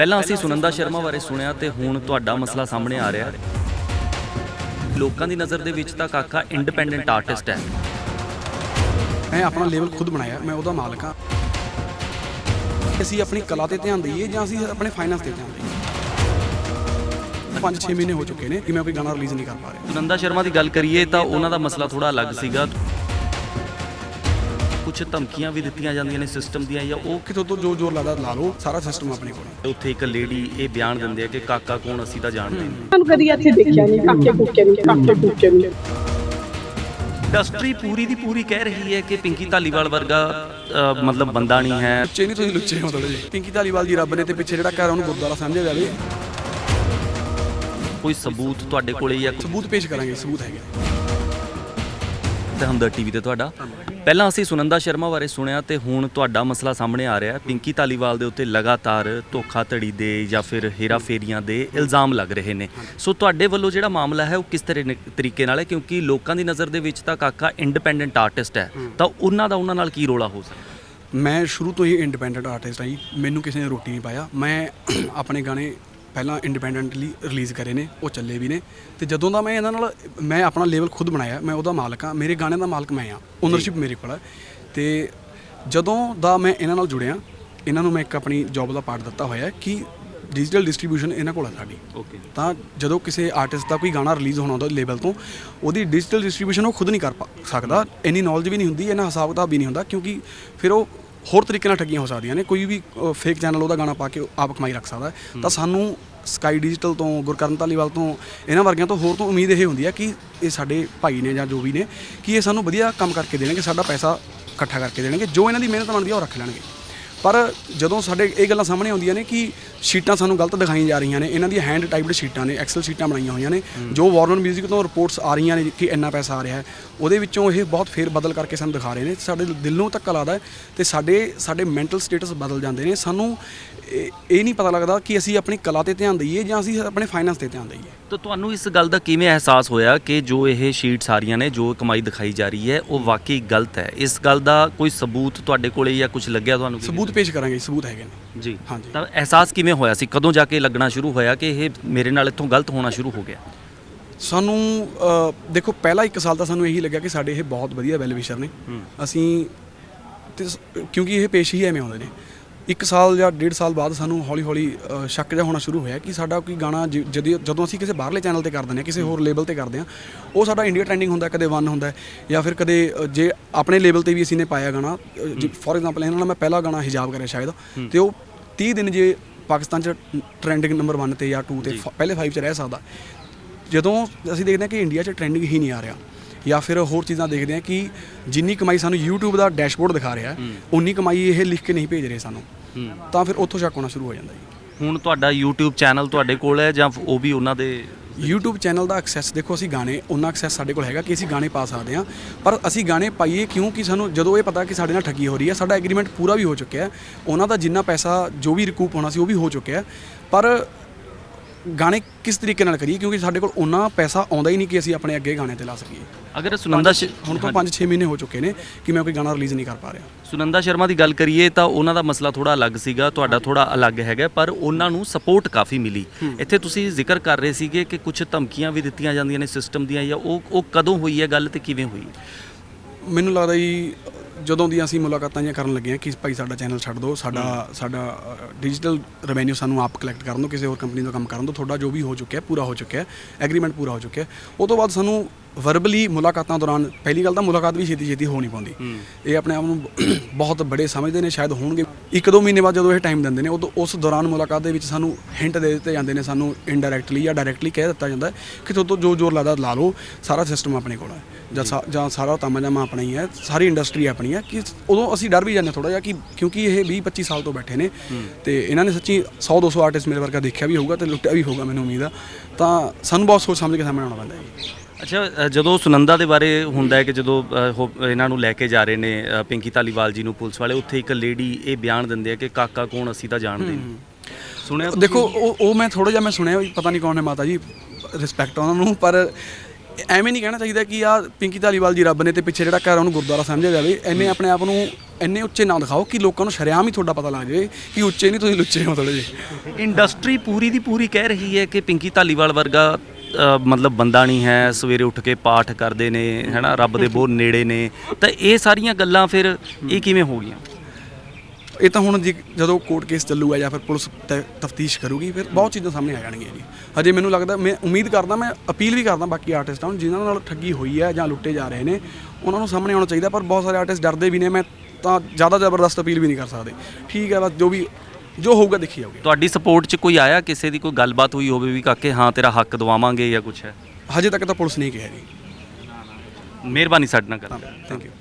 ਪਹਿਲਾਂ ਅਸੀਂ ਸੁਨੰਦਾ ਸ਼ਰਮਾ ਬਾਰੇ ਸੁਣਿਆ ਤੇ ਹੁਣ ਤੁਹਾਡਾ ਮਸਲਾ ਸਾਹਮਣੇ ਆ ਰਿਹਾ ਲੋਕਾਂ ਦੀ ਨਜ਼ਰ ਦੇ ਵਿੱਚ ਤਾਂ ਕਾਕਾ ਇੰਡੀਪੈਂਡੈਂਟ ਆਰਟਿਸਟ ਹੈ। ਮੈਂ ਆਪਣਾ ਲੈਵਲ ਖੁਦ ਬਣਾਇਆ ਮੈਂ ਉਹਦਾ ਮਾਲਕ ਹਾਂ। ਅਸੀਂ ਆਪਣੀ ਕਲਾ ਤੇ ਧਿਆਨ ਦਈਏ ਜਾਂ ਅਸੀਂ ਆਪਣੇ ਫਾਈਨਾਂਸ ਤੇ ਧਿਆਨ ਦਈਏ। 5-6 ਮਹੀਨੇ ਹੋ ਚੁੱਕੇ ਨੇ ਕਿ ਮੈਂ ਕੋਈ ਗਾਣਾ ਰਿਲੀਜ਼ ਨਹੀਂ ਕਰ ਪਾ ਰਿਹਾ। ਸੁਨੰਦਾ ਸ਼ਰਮਾ ਦੀ ਗੱਲ ਕਰੀਏ ਤਾਂ ਉਹਨਾਂ ਦਾ ਮਸਲਾ ਥੋੜਾ ਅਲੱਗ ਸੀਗਾ। ਕੁਝ ਧਮਕੀਆਂ ਵੀ ਦਿੱਤੀਆਂ ਜਾਂਦੀਆਂ ਨੇ ਸਿਸਟਮ ਦੀਆਂ ਜਾਂ ਉਹ ਕਿਤੋਂ ਤੋਂ ਜੋ ਜ਼ੋਰ ਲੱਗਦਾ ਲਾ ਲਓ ਸਾਰਾ ਸਿਸਟਮ ਆਪਣੇ ਕੋਲ। ਹੈ। ਉੱਥੇ ਇੱਕ ਲੇਡੀ ਇਹ ਬਿਆਨ ਦਿੰਦੇ ਆ ਕਿ ਕਾਕਾ ਕੌਣ ਅਸੀਂ ਤਾਂ ਜਾਣਦੇ ਨਹੀਂ। ਸਾਨੂੰ ਕਦੀ ਇੱਥੇ ਦੇਖਿਆ ਨਹੀਂ? ਕਾਕੇ ਕੁੱਕੇ ਨਹੀਂ ਕਾਕੇ ਕੁੱਕੇ ਨਹੀਂ ਇੰਡਸਟਰੀ ਪੂਰੀ ਦੀ ਪੂਰੀ ਕਹਿ ਰਹੀ ਹੈ ਕਿ ਪਿੰਕੀ ਧਾਲੀਵਾਲ ਵਰਗਾ ਮਤਲਬ ਬੰਦਾ ਨਹੀਂ ਹੈ। ਲੁੱਚੇ ਨਹੀਂ ਤੁਸੀਂ ਲੁੱਚੇ ਹੋ ਥੋੜੇ ਜਿਹੇ। ਪਿੰਕੀ ਧਾਲੀਵਾਲ ਜੀ ਰੱਬ ਨੇ ਤੇ ਪਿੱਛੇ ਜਿਹੜਾ ਘਰ ਉਹਨੂੰ ਗੁਰਦੁਆਰਾ ਸਮਝਿਆ ਜਾਵੇ। ਕੋਈ ਸਬੂਤ ਤੁਹਾਡੇ ਕੋਲੇ ਜਾਂ ਸਬੂਤ ਪੇਸ਼ ਕਰਾਂਗੇ ਸਬੂਤ ਹੈਗੇ। ਤੇ ਹਮਦਰ ਟੀਵੀ ਤੇ ਤੁਹਾਡਾ। ਪਹਿਲਾਂ ਅਸੀਂ ਸੁਨੰਦਾ ਸ਼ਰਮਾ ਬਾਰੇ ਸੁਣਿਆ ਤੇ ਹੁਣ ਤੁਹਾਡਾ ਮਸਲਾ ਸਾਹਮਣੇ ਆ ਰਿਹਾ। ਹੈ ਪਿੰਕੀ ਧਾਲੀਵਾਲ ਦੇ ਉੱਤੇ ਲਗਾਤਾਰ ਧੋਖਾਧੜੀ ਦੇ ਜਾਂ ਫਿਰ ਹੇਰਾਫੇਰੀਆਂ ਦੇ ਇਲਜ਼ਾਮ ਲੱਗ ਰਹੇ ਨੇ। ਸੋ ਤੁਹਾਡੇ ਵੱਲੋਂ ਜਿਹੜਾ ਮਾਮਲਾ ਹੈ ਉਹ ਕਿਸ ਤਰ੍ਹਾਂ ਤਰੀਕੇ ਨਾਲ ਹੈ? ਕਿਉਂਕਿ ਲੋਕਾਂ ਦੀ ਨਜ਼ਰ ਦੇ ਵਿੱਚ ਤਾਂ ਕਾਕਾ ਇੰਡੀਪੈਂਡੈਂਟ ਆਰਟਿਸਟ ਹੈ। ਤਾਂ ਉਹਨਾਂ ਦਾ ਉਹਨਾਂ ਨਾਲ ਕੀ ਰੋਲਾ ਹੋ ਸਕਦਾ? ਮੈਂ ਸ਼ੁਰੂ ਤੋਂ ਹੀ ਇੰਡੀਪੈਂਡੈਂਟ ਆਰਟਿਸਟ ਹਾਂ ਜੀ। ਮੈਨੂੰ ਕਿਸੇ ਨੇ ਰੋਟੀ ਨਹੀਂ ਪਾਇਆ। ਮੈਂ ਆਪਣੇ ਗਾਣੇ ਪਹਿਲਾਂ ਇੰਡੀਪੈਂਡੈਂਟਲੀ ਰਿਲੀਜ਼ ਕਰੇ ਨੇ ਉਹ ਚੱਲੇ ਵੀ ਨੇ। ਤੇ ਜਦੋਂ ਦਾ ਮੈਂ ਇਹਨਾਂ ਨਾਲ ਮੈਂ ਆਪਣਾ ਲੈਵਲ ਖੁਦ ਬਣਾਇਆ ਮੈਂ ਉਹਦਾ ਮਾਲਕ ਹਾਂ ਮੇਰੇ ਗਾਣੇ ਦਾ ਮਾਲਕ ਮੈਂ ਹਾਂ ਓਨਰਸ਼ਿਪ ਮੇਰੇ ਕੋਲ ਹੈ ਤੇ ਜਦੋਂ ਦਾ ਮੈਂ ਇਹਨਾਂ ਨਾਲ ਜੁੜਿਆ ਇਹਨਾਂ ਨੂੰ ਮੈਂ ਇੱਕ ਆਪਣੀ ਜੌਬ ਦਾ ਪਾਰਟ ਦਿੱਤਾ ਹੋਇਆ ਹੈ ਕਿ ਡਿਜੀਟਲ ਡਿਸਟ੍ਰੀਬਿਊਸ਼ਨ ਇਹਨਾਂ ਕੋਲ ਹੈ ਸਾਡੀ। ਓਕੇ ਤਾਂ ਜਦੋਂ ਕਿਸੇ ਆਰਟਿਸਟ ਦਾ ਕੋਈ ਗਾਣਾ ਰਿਲੀਜ਼ ਹੋਣਾ ਹੁੰਦਾ ਲੇਬਲ ਤੋਂ ਉਹਦੀ ਡਿਜੀਟਲ ਡਿਸਟ੍ਰੀਬਿਊਸ਼ਨ ਉਹ ਖੁਦ ਨਹੀਂ ਕਰ ਸਕਦਾ ਇੰਨੀ ਨੌਲੇਜ ਵੀ ਨਹੀਂ ਹੁੰਦੀ ਇਹਨਾਂ ਹਿਸਾਬ ਕਿਤਾਬ ਵੀ ਨਹੀਂ ਹੁੰਦਾ ਕਿਉਂਕਿ ਫਿਰ ਉਹ ਹੋਰ ਤਰੀਕੇ ਨਾਲ ਠੱਗੀਆਂ ਹੋ ਸਕਦੀਆਂ ਨੇ ਕੋਈ ਵੀ ਫੇਕ ਚੈਨਲ ਉਹਦਾ ਗਾਣਾ ਪਾ ਕੇ ਆਪ ਕਮਾਈ ਰੱਖ ਸਕਦਾ ਹੈ। ਤਾਂ ਸਾਨੂੰ ਸਕਾਈ ਡਿਜੀਟਲ ਤੋਂ ਗੁਰਕਰਨ ਧਾਲੀਵਾਲ ਤੋਂ ਇਹਨਾਂ ਵਰਗਿਆਂ ਤੋਂ ਹੋਰ ਤੋਂ ਉਮੀਦ ਇਹ ਹੁੰਦੀ ਹੈ ਕਿ ਇਹ ਸਾਡੇ ਭਾਈ ਨੇ ਜਾਂ ਜੋ ਵੀ ਨੇ ਕਿ ਇਹ ਸਾਨੂੰ ਵਧੀਆ ਕੰਮ ਕਰਕੇ ਦੇਣਗੇ ਸਾਡਾ ਪੈਸਾ ਇਕੱਠਾ ਕਰਕੇ ਦੇਣਗੇ ਜੋ ਇਹਨਾਂ ਦੀ ਮਿਹਨਤ ਬਣਦੀ ਆ ਉਹ ਰੱਖ ਲੈਣਗੇ ਪਰ ਜਦੋਂ ਸਾਡੇ ਇਹ ਗੱਲਾਂ ਸਾਹਮਣੇ ਆਉਂਦੀਆਂ ਨੇ ਕਿ ਸ਼ੀਟਾਂ ਸਾਨੂੰ ਗਲਤ ਦਿਖਾਈਆਂ ਜਾ ਰਹੀਆਂ ਨੇ ਇਹਨਾਂ ਦੀਆਂ ਹੈਂਡ ਟਾਈਪਡ ਸ਼ੀਟਾਂ ਨੇ ਐਕਸਲ ਸ਼ੀਟਾਂ ਬਣਾਈਆਂ ਹੋਈਆਂ ਨੇ ਜੋ ਵਾਰਨਰ 뮤직 ਤੋਂ ਰਿਪੋਰਟਸ ਆ ਰਹੀਆਂ ਨੇ ਕਿ ਇੰਨਾ ਪੈਸਾ ਆ ਰਿਹਾ ਹੈ ਉਹਦੇ ਵਿੱਚੋਂ ਇਹ ਬਹੁਤ ਫੇਰ ਬਦਲ ਕਰਕੇ ਸਾਨੂੰ ਦਿਖਾ ਰਹੇ ਨੇ। ਸਾਡੇ ਦਿਲ ਨੂੰ ਧੱਕਾ ਲੱਗਦਾ ਹੈ ਤੇ ਸਾਡੇ ਸਾਡੇ ਮੈਂਟਲ ਸਟੇਟਸ ਬਦਲ ਜਾਂਦੇ ਨੇ। ਸਾਨੂੰ ਇਹ ਇਹ ਨਹੀਂ ਪਤਾ ਲੱਗਦਾ ਕਿ ਅਸੀਂ ਆਪਣੀ ਕਲਾ ਤੇ ਧਿਆਨ ਦਈਏ ਜਾਂ ਅਸੀਂ ਆਪਣੇ ਫਾਈਨਾਂਸ ਤੇ ਧਿਆਨ ਦਈਏ। ਤਾਂ ਤੁਹਾਨੂੰ ਇਸ ਗੱਲ ਦਾ ਕਿਵੇਂ ਅਹਿਸਾਸ ਹੋਇਆ ਕਿ ਜੋ ਇਹ ਸ਼ੀਟ ਸਾਰੀਆਂ ਨੇ ਜੋ ਕਮਾਈ ਦਿਖਾਈ ਜਾ ਰਹੀ ਹੈ ਉਹ ਵਾਕਈ ਗਲਤ ਹੈ? ਇਸ ਗੱਲ ਦਾ ਕੋਈ ਸਬੂਤ ਤੁਹਾਡੇ ਕੋਲੇ ਜਾਂ ਕੁਝ ਲੱਗਿਆ ਤੁਹਾਨੂੰ? ਸਬੂਤ ਪੇਸ਼ ਕਰਾਂਗੇ ਸਬੂਤ ਹੈਗੇ ਨੇ। ਜੀ। ਹਾਂਜੀ। ਤਾਂ ਅਹਿਸਾਸ ਕਿਵੇਂ ਹੋਇਆ ਸੀ? ਕਦੋਂ ਜਾ ਕੇ ਲੱਗਣਾ ਸ਼ੁਰੂ ਹੋਇਆ ਕਿ ਇਹ ਮੇਰੇ ਨਾਲ ਇੱਥੋਂ ਗਲਤ ਹੋਣਾ ਸ਼ੁਰੂ ਹੋ ਗਿਆ? ਸਾਨੂੰ ਦੇਖੋ ਪਹਿਲਾ 1 ਸਾਲ ਤਾਂ ਸਾਨੂੰ ਇਹੀ ਲੱਗਿਆ ਕਿ ਸਾਡੇ ਇਹ ਬਹੁਤ ਵਧੀਆ ਵੈਲ ਵਿਸ਼ਰ ਨੇ ਅਸੀਂ ਤੇ ਕਿਉਂਕਿ ਇਹ ਪੇਸ਼ ਹੀ ਐਵੇਂ ਆਉਂਦੇ ਨੇ। ਇੱਕ ਸਾਲ ਜਾਂ ਡੇਢ ਸਾਲ ਬਾਅਦ ਸਾਨੂੰ ਹੌਲੀ ਹੌਲੀ ਅ, ਸ਼ੱਕ ਜਿਹਾ ਹੋਣਾ ਸ਼ੁਰੂ ਹੋਇਆ ਕਿ ਸਾਡਾ ਕੋਈ ਗਾਣਾ ਜਦੋਂ ਅਸੀਂ ਕਿਸੇ ਬਾਹਰਲੇ ਚੈਨਲ ਤੇ ਕਰਦੇ ਹਾਂ ਕਿਸੇ ਹੋਰ ਲੇਬਲ ਤੇ ਕਰਦੇ ਹਾਂ ਉਹ ਸਾਡਾ ਇੰਡੀਆ ਟ੍ਰੈਂਡਿੰਗ ਹੁੰਦਾ ਕਦੇ 1 ਹੁੰਦਾ ਜਾਂ ਫਿਰ ਕਦੇ ਜੇ ਆਪਣੇ ਲੇਬਲ ਤੇ ਵੀ ਅਸੀਂ ਨੇ ਪਾਇਆ ਗਾਣਾ ਫੋਰ ਐਗਜ਼ਾਮਪਲ ਇਹਨਾਂ ਨਾਲ ਮੈਂ ਪਹਿਲਾ ਗਾਣਾ ਹਿਜਾਬ ਕਰਿਆ ਸ਼ਾਇਦ ਤੇ ਉਹ 30 ਦਿਨ ਜੇ ਪਾਕਿਸਤਾਨ ਚ ਟ੍ਰੈਂਡਿੰਗ ਨੰਬਰ 1 ਤੇ ਜਾਂ 2 ਤੇ ਪਹਿਲੇ 5 ਚ ਰਹਿ ਸਕਦਾ। ਜਦੋਂ ਅਸੀਂ ਦੇਖਦੇ ਹਾਂ ਕਿ ਇੰਡੀਆ 'ਚ ਟ੍ਰੈਂਡਿੰਗ ਹੀ ਨਹੀਂ ਆ ਰਿਹਾ ਜਾਂ ਫਿਰ ਹੋਰ ਚੀਜ਼ਾਂ ਦੇਖਦੇ ਹਾਂ ਕਿ ਜਿੰਨੀ ਕਮਾਈ ਸਾਨੂੰ YouTube ਦਾ ਡੈਸ਼ਬੋਰਡ ਦਿਖਾ ਰਿਹਾ ਹੈ, ਉਨੀ ਕਮਾਈ ਇਹ ਲਿਖ ਕੇ ਨਹੀਂ ਭੇਜ ਰਹੇ ਸਾਨੂੰ। ਤਾਂ ਫਿਰ ਉੱਥੋਂ ਸ਼ੱਕ ਹੋਣਾ ਸ਼ੁਰੂ ਹੋ ਜਾਂਦਾ ਜੀ। ਹੁਣ ਤੁਹਾਡਾ YouTube ਚੈਨਲ ਤੁਹਾਡੇ ਕੋਲ ਹੈ ਜਾਂ ਉਹ ਵੀ ਉਹਨਾਂ ਦੇ YouTube ਚੈਨਲ ਦਾ ਐਕਸੈਸ ਦੇਖੋ ਅਸੀਂ ਗਾਣੇ ਉਹਨਾਂ ਐਕਸੈਸ ਸਾਡੇ ਕੋਲ ਹੈਗਾ ਕਿ ਅਸੀਂ ਗਾਣੇ ਪਾ ਸਕਦੇ ਹਾਂ। ਪਰ ਅਸੀਂ ਗਾਣੇ ਪਾਈਏ ਕਿਉਂਕਿ ਸਾਨੂੰ ਜਦੋਂ ਇਹ ਪਤਾ ਕਿ ਸਾਡੇ ਨਾਲ ਠੱਗੀ ਹੋ ਰਹੀ ਹੈ ਸਾਡਾ ਐਗਰੀਮੈਂਟ ਪੂਰਾ ਵੀ ਹੋ ਚੁੱਕਿਆ ਹੈ। ਉਹਨਾਂ ਦਾ ਜਿੰਨਾ ਪੈਸਾ ਜੋ ਵੀ ਰਿਕੂਪ ਹੋਣਾ ਸੀ ਉਹ ਵੀ ਹੋ ਚੁੱਕਿਆ ਹੈ। ਪਰ ਗਾਣੇ ਕਿਸ ਤਰੀਕੇ ਨਾਲ ਕਰੀਏ? ਕਿਉਂਕਿ ਸਾਡੇ ਕੋਲ ਉਹਨਾਂ ਪੈਸਾ ਆਉਂਦਾ ਹੀ ਨਹੀਂ ਕਿ ਅਸੀਂ ਆਪਣੇ ਅੱਗੇ ਗਾਣੇ ਤੇ ਲਾ ਸਕੀਏ। ਅਗਰ ਸੁਨੰਦਾ ਸ਼- ਹੁਣ ਤੋਂ 5-6 ਮਹੀਨੇ ਹੋ ਚੁੱਕੇ ਨੇ ਕਿ ਮੈਂ ਕੋਈ ਗਾਣਾ ਰਿਲੀਜ਼ ਨਹੀਂ ਕਰ ਪਾ ਰਿਹਾ। ਸੁਨੰਦਾ ਸ਼ਰਮਾ ਦੀ ਗੱਲ ਕਰੀਏ ਤਾਂ ਉਹਨਾਂ ਦਾ ਮਸਲਾ ਥੋੜਾ ਅਲੱਗ ਸੀਗਾ ਤੁਹਾਡਾ ਥੋੜਾ ਅਲੱਗ ਹੈਗਾ ਪਰ ਉਹਨਾਂ ਨੂੰ ਸਪੋਰਟ ਕਾਫੀ ਮਿਲੀ। ਇੱਥੇ ਤੁਸੀਂ ਜ਼ਿਕਰ ਕਰ ਰਹੇ ਸੀਗੇ ਕਿ ਕੁਝ ਧਮਕੀਆਂ ਵੀ ਦਿੱਤੀਆਂ ਜਾਂਦੀਆਂ ਨੇ ਸਿਸਟਮ ਦੀਆਂ ਜਾਂ ਉਹ ਉਹ ਕਦੋਂ ਹੋਈ ਹੈ? ਗੱਲ ਤੇ ਕਿਵੇਂ ਹੋਈ? ਮੈਨੂੰ ਲੱਗਦਾ ਜੀ ਜਦੋਂ ਦੀ ਅਸੀਂ ਮੁਲਾਕਾਤਾਂ ਜਿਹੀਆਂ ਕਰਨ ਲੱਗੇ ਹਾਂ ਕਿ ਭਾਈ ਸਾਡਾ ਚੈਨਲ ਛੱਡ ਦਿਓ ਸਾਡਾ ਸਾਡਾ ਡਿਜੀਟਲ ਰੈਵਨਿਊ ਸਾਨੂੰ ਆਪ ਕਲੈਕਟ ਕਰਨ ਦਿਓ ਕਿਸੇ ਹੋਰ ਕੰਪਨੀ ਤੋਂ ਕੰਮ ਕਰਨ ਦਿਓ ਤੁਹਾਡਾ ਜੋ ਵੀ ਹੋ ਚੁੱਕਿਆ ਪੂਰਾ ਹੋ ਚੁੱਕਿਆ ਐਗਰੀਮੈਂਟ ਪੂਰਾ ਹੋ ਚੁੱਕਿਆ ਉਹ ਤੋਂ ਬਾਅਦ ਸਾਨੂੰ ਵਰਬਲੀ ਮੁਲਾਕਾਤਾਂ ਦੌਰਾਨ ਪਹਿਲੀ ਗੱਲ ਤਾਂ ਮੁਲਾਕਾਤ ਵੀ ਛੇਤੀ ਛੇਤੀ ਹੋ ਨਹੀਂ ਪਾਉਂਦੀ। ਇਹ ਆਪਣੇ ਆਪ ਨੂੰ ਬਹੁਤ ਬੜੇ ਸਮਝਦੇ ਨੇ ਸ਼ਾਇਦ ਹੋਣਗੇ। ਇੱਕ ਦੋ ਮਹੀਨੇ ਬਾਅਦ ਜਦੋਂ ਇਹ ਟਾਈਮ ਦਿੰਦੇ ਨੇ ਉਦੋਂ ਉਸ ਦੌਰਾਨ ਮੁਲਾਕਾਤ ਦੇ ਵਿੱਚ ਸਾਨੂੰ ਹਿੰਟ ਦੇ ਦਿੱਤੇ ਜਾਂਦੇ ਨੇ ਸਾਨੂੰ ਇਨਡਾਇਰੈਕਟਲੀ ਜਾਂ ਡਾਇਰੈਕਟਲੀ ਕਹਿ ਦਿੱਤਾ ਜਾਂਦਾ ਕਿ ਤੁਹਾਡੇ ਤੋਂ ਜੋ ਜ਼ੋਰ ਲੱਗਦਾ ਲਾ ਲਓ ਸਾਰਾ ਸਿਸਟਮ ਆਪਣੇ ਕੋਲ ਹੈ। ਜਾਂ ਜਾਂ ਸਾਰਾ ਤਾਮਾ ਆਪਣਾ ਹੀ ਹੈ ਸਾਰੀ ਇੰਡਸਟਰੀ ਆਪਣੀ ਹੈ ਕਿ ਉਦੋਂ ਅਸੀਂ ਡਰ ਵੀ ਜਾਂਦੇ ਥੋੜਾ ਜਿਹਾ ਕਿ ਕਿਉਂਕਿ ਇਹ 20 25 ਸਾਲ ਤੋਂ ਬੈਠੇ ਨੇ ਤੇ ਇਹਨਾਂ ਨੇ ਸੱਚੀ 100 200 ਆਰਟਿਸਟ ਮੇਰੇ ਵਰਗਾ ਦੇਖਿਆ ਵੀ ਹੋਊਗਾ ਤੇ ਲੁੱਟਿਆ ਵੀ ਹੋਊਗਾ ਮੈਨੂੰ ਉਮੀਦ ਆ। ਤਾਂ ਸਾਨੂੰ ਬਹੁਤ ਸੋਚ ਸਮਝ ਕੇ ਸਾਹਮਣੇ ਆਉਣਾ ਪੈਂਦਾ ਹੈ। ਅੱਛਾ ਅ, ਜਦੋਂ ਸੁਨੰਦਾ ਦੇ ਬਾਰੇ ਹੁੰਦਾ ਹੈ ਕਿ ਜਦੋਂ ਅ, ਉਹ ਇਹਨਾਂ ਨੂੰ ਲੈ ਕੇ ਜਾ ਰਹੇ ਨੇ ਅ, ਪਿੰਕੀ ਧਾਲੀਵਾਲ ਜੀ ਨੂੰ ਪੁਲਿਸ ਵਾਲੇ ਉੱਥੇ ਇੱਕ ਲੇਡੀ ਇਹ ਬਿਆਨ ਦਿੰਦੇ ਆ ਕਿ ਕਾਕਾ ਕੌਣ ਅਸੀਂ ਤਾਂ ਜਾਣਦੇ ਨਹੀਂ। ਸੁਣਿਆ ਤੁਸੀਂ? ਦੇਖੋ ਉਹ ਉਹ ਮੈਂ ਥੋੜਾ ਜਿਹਾ ਮੈਂ ਸੁਣਿਆ ਵੀ ਪਤਾ ਨਹੀਂ ਕੌਣ ਹੈ ਮਾਤਾ ਜੀ ਰਿਸਪੈਕਟ ਉਹਨਾਂ ਨੂੰ ਪਰ ਐਵੇਂ ਨਹੀਂ ਕਹਿਣਾ ਚਾਹੀਦਾ ਕਿ ਆ ਪਿੰਕੀ ਧਾਲੀਵਾਲ ਜੀ ਰੱਬ ਨੇ ਤੇ ਪਿੱਛੇ ਜਿਹੜਾ ਘਰ ਉਹਨੂੰ ਗੁਰਦੁਆਰਾ ਸਮਝਿਆ ਜਾਵੇ। ਐਨੇ ਆਪਣੇ ਆਪ ਨੂੰ ਇੰਨੇ ਉੱਚੇ ਨਾ ਦਿਖਾਓ ਕਿ ਲੋਕਾਂ ਨੂੰ ਸ਼ਰੇਆਮ ਹੀ ਤੁਹਾਡਾ ਪਤਾ ਲੱਗ ਜਾਵੇ ਕਿ ਉੱਚੇ ਨਹੀਂ ਤੁਸੀਂ ਲੁੱਚੇ ਹੋ ਥੋੜੇ ਜਿਹੇ। ਇੰਡਸਟਰੀ ਪੂਰੀ ਦੀ ਪੂਰੀ ਕਹਿ ਰਹੀ ਹੈ ਕਿ ਪਿੰਕੀ ਧਾਲੀਵਾਲ ਵਰਗਾ ਮਤਲਬ ਬੰਦਾ ਨਹੀਂ ਹੈ ਸਵੇਰੇ ਉੱਠ ਕੇ ਪਾਠ ਕਰਦੇ ਨੇ ਹੈਨਾ ਰੱਬ ਦੇ ਬਹੁਤ ਨੇੜੇ ਨੇ। ਤਾਂ ਇਹ ਸਾਰੀਆਂ ਗੱਲਾਂ ਫਿਰ ਇਹ ਕਿਵੇਂ ਹੋ ਗਈਆਂ? ਇਹ ਤਾਂ ਹੁਣ ਜੀ ਜਦੋਂ ਕੋਰਟ ਕੇਸ ਚੱਲੂਗਾ ਜਾਂ ਫਿਰ ਪੁਲਿਸ ਤਫਤੀਸ਼ ਕਰੂਗੀ ਫਿਰ ਬਹੁਤ ਚੀਜ਼ਾਂ ਸਾਹਮਣੇ ਆ ਜਾਣਗੀਆਂ ਜੀ। ਹਜੇ ਮੈਨੂੰ ਲੱਗਦਾ ਮੈਂ ਉਮੀਦ ਕਰਦਾ ਮੈਂ ਅਪੀਲ ਵੀ ਕਰਦਾ ਬਾਕੀ ਆਰਟਿਸਟਾਂ ਨੂੰ ਜਿਨ੍ਹਾਂ ਨਾਲ ਠੱਗੀ ਹੋਈ ਹੈ ਜਾਂ ਲੁੱਟੇ ਜਾ ਰਹੇ ਨੇ ਉਹਨਾਂ ਨੂੰ ਸਾਹਮਣੇ ਆਉਣਾ ਚਾਹੀਦਾ ਪਰ ਬਹੁਤ ਸਾਰੇ ਆਰਟਿਸਟ ਡਰਦੇ ਵੀ ਨੇ ਮੈਂ ਤਾਂ ਜ਼ਿਆਦਾ ਜ਼ਬਰਦਸਤ ਅਪੀਲ ਵੀ ਨਹੀਂ ਕਰ ਸਕਦੇ। ਠੀਕ ਹੈ ਬਸ ਜੋ ਵੀ ਜੋ ਹੋਊਗਾ ਦੇਖੀ ਜਾਊਗੀ। ਤੁਹਾਡੀ ਸਪੋਰਟ 'ਚ ਕੋਈ ਆਇਆ? ਕਿਸੇ ਦੀ ਕੋਈ ਗੱਲਬਾਤ ਹੋਈ ਹੋਵੇ ਵੀ ਕਾਕੇ ਹਾਂ ਤੇਰਾ ਹੱਕ ਦਵਾਵਾਂਗੇ ਜਾਂ ਕੁਝ ਹੈ? ਹਜੇ ਤੱਕ ਤਾਂ ਪੁਲਿਸ ਨਹੀਂ ਕਿਹਾ ਜੀ। ਮਿਹਰਬਾਨੀ ਸਾਡੇ ਨਾਲ ਗੱਲ ਥੈਂਕ ਯੂ